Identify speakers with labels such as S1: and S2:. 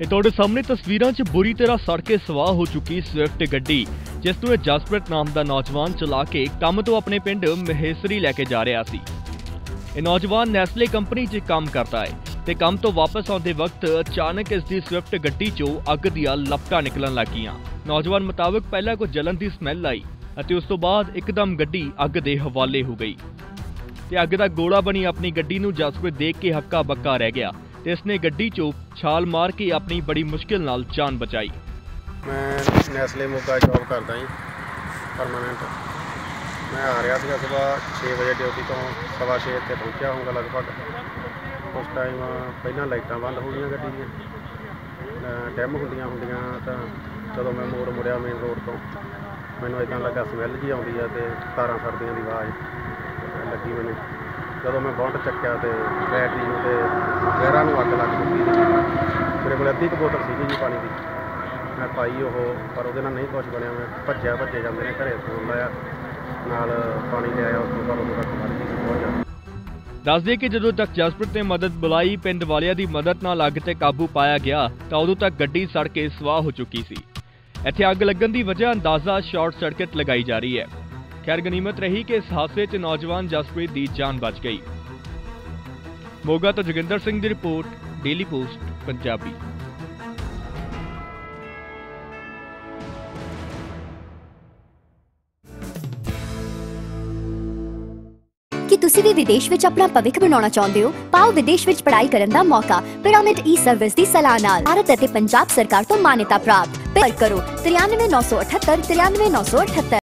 S1: ਇਹ ਤੁਹਾਡੇ ਸਾਹਮਣੇ ਤਸਵੀਰਾਂ 'ਚ ਬੁਰੀ ਤਰ੍ਹਾਂ ਸੜ ਕੇ ਸਵਾਹ ਹੋ ਚੁੱਕੀ ਸਵਿਫਟ ਗੱਡੀ, ਜਿਸ ਨੂੰ ਇਹ ਜਸਪ੍ਰੀਤ ਨਾਮ ਦਾ ਨੌਜਵਾਨ ਚਲਾ ਕੇ ਕੰਮ ਤੋਂ ਆਪਣੇ ਪਿੰਡ ਮਹੇਸਰੀ ਲੈ ਕੇ ਜਾ ਰਿਹਾ ਸੀ। ਇਹ ਨੌਜਵਾਨ ਨੈਸਲੇ ਕੰਪਨੀ 'ਚ ਕੰਮ ਕਰਦਾ ਹੈ ਤੇ ਕੰਮ ਤੋਂ ਵਾਪਸ ਆਉਂਦੇ ਵਕਤ ਅਚਾਨਕ ਇਸ ਦੀ ਸਵਿਫਟ ਗੱਡੀ 'ਚੋਂ ਅੱਗ ਦੀਆਂ ਲਪਟਾਂ ਨਿਕਲਣ ਲੱਗੀਆਂ ਨੌਜਵਾਨ ਮੁਤਾਬਕ ਪਹਿਲਾਂ ਕੁਝ ਜਲਨ ਦੀ ਸਮੈਲ ਆਈ ਅਤੇ ਉਸ ਤੋਂ ਬਾਅਦ ਇੱਕਦਮ ਗੱਡੀ ਅੱਗ ਦੇ ਹਵਾਲੇ ਹੋ ਗਈ। ਤੇ ਅੱਗ ਦਾ ਗੋਲਾ ਬਣੀ ਆਪਣੀ ਗੱਡੀ ਨੂੰ ਜਸਪ੍ਰੀਤ ਦੇਖ ਕੇ ਹੱਕਾ ਬੱਕਾ ਰਹਿ ਗਿਆ। ਇਸ ਨੇ ਗੱਡੀ 'ਚੋਂ ਛਾਲ ਮਾਰ ਕੇ ਆਪਣੀ ਬੜੀ ਮੁਸ਼ਕਿਲ ਨਾਲ ਜਾਨ ਬਚਾਈ।
S2: ਮੈਂ ਨੈਸਲੇ ਮੋਗਾ ਜੌਬ ਕਰਦਾ ਜੀ ਪਰਮਾਨੈਂਟ ਮੈਂ ਆ ਰਿਹਾ ਸੀਗਾ ਸਵੇਰ 6 ਵਜੇ ਡਿਊਟੀ ਤੋਂ, ਸਵਾ ਛੇ ਇੱਥੇ ਪਹੁੰਚਿਆ ਹੋਊਗਾ ਲਗਭਗ। ਉਸ ਟਾਈਮ ਪਹਿਲਾਂ ਲਾਈਟਾਂ ਬੰਦ ਹੋ ਗਈਆਂ ਗੱਡੀ ਦੀਆਂ ਡੈਮ ਹੁੰਦੀਆਂ ਹੁੰਦੀਆਂ ਤਾਂ ਜਦੋਂ ਮੈਂ ਮੋੜ ਮੁੜਿਆ ਮੇਨ ਰੋਡ ਤੋਂ, ਮੈਨੂੰ ਇਦਾਂ ਲੱਗਾ ਸਮੈਲ ਜੀ ਆਉਂਦੀ ਆ ਤੇ ਤਾਰਾਂ ਸੜਦੀਆਂ ਦੀ ਆਵਾਜ਼ ਲੱਗੀ ਮੈਨੂੰ। ਜਦੋਂ ਮੈਂ ਬੌਂਟ ਚੱਕਿਆ ਤੇ ਬੈਟਰੀ ਨੂੰ ਤੇ ਗੈਰਾਂ ਨੂੰ ਅੱਗ ਲੱਗ ਚੁੱਕੀ ਸੀ। ਮੇਰੇ ਕੋਲ ਅੱਧੀ ਕੁ ਬੋਤਲ ਸੀਗੀ ਜੀ ਪਾਣੀ ਦੀ। ਮੈਂ ਪਾਈ ਉਹ, ਪਰ ਉਹਦੇ ਨਾਲ ਨਹੀਂ ਕੁਝ ਬਣਿਆ। ਮੈਂ ਭੱਜਿਆ, ਭੱਜੇ ਜਾਂਦੇ ਨੇ ਘਰੇ ਫੋਨ ਲਾਇਆ। ਨਾਲ ਪਾਣੀ ਲੈ ਆਇਆ ਉੱਥੋਂ ਪਰ ਉਦੋਂ ਤੱਕ ਮਰ ਗਈ ਬਹੁਤ ਜ਼ਿਆਦਾ
S1: ਦੱਸ ਕਿ ਜਦੋਂ ਤੱਕ ਜਸਪ੍ਰੀਤ ਨੇ ਮਦਦ ਬੁਲਾਈ, ਪਿੰਡ ਵਾਲਿਆਂ ਦੀ ਮਦਦ ਨਾਲ ਅੱਗ ਤੇ ਕਾਬੂ ਪਾਇਆ ਗਿਆ, ਤਾਂ ਉਦੋਂ ਤੱਕ ਗੱਡੀ ਸੜ ਕੇ ਸਵਾਹ ਹੋ ਚੁੱਕੀ ਸੀ। ਇੱਥੇ ਅੱਗ ਲੱਗਣ ਦੀ ਵਜ੍ਹਾ ਅੰਦਾਜ਼ਾ ਸ਼ਾਰਟ ਸਰਕਟ ਲਗਾਈ ਜਾ ਰਹੀ ਹੈ। ਖੈਰ ਗਨੀਮਤ ਰਹੀ ਕਿ ਇਸ ਹਾਦਸੇ 'ਚ ਨੌਜਵਾਨ ਜਸਪ੍ਰੀਤ ਦੀ ਜਾਨ ਬਚ ਗਈ। ਮੋਗਾ ਤੋਂ ਜੋਗਿੰਦਰ ਸਿੰਘ ਦੀ ਰਿਪੋਰਟ, ਡੇਲੀ ਪੋਸਟ, ਪੰਜਾਬੀ।
S3: ਕੀ ਤੁਸੀਂ ਵੀ ਵਿਦੇਸ਼ ਵਿੱਚ ਆਪਣਾ ਭਵਿੱਖ ਬਣਾਉਣਾ ਚਾਹੁੰਦੇ ਹੋ? ਪਾਓ ਵਿਦੇਸ਼ ਵਿੱਚ ਪੜ੍ਹਾਈ ਕਰਨ ਦਾ ਮੌਕਾ। ਪਿਰਾਮਿਡ ਈ ਸਰਵਿਸ ਦੀ ਸਲਾਹ ਨਾਲ ਭਾਰਤ ਅਤੇ ਪੰਜਾਬ ਸਰਕਾਰ ਤੋਂ ਮਾਨਤਾ ਪ੍ਰਾਪਤ। ਪਰ ਕਰੋ 93978 93978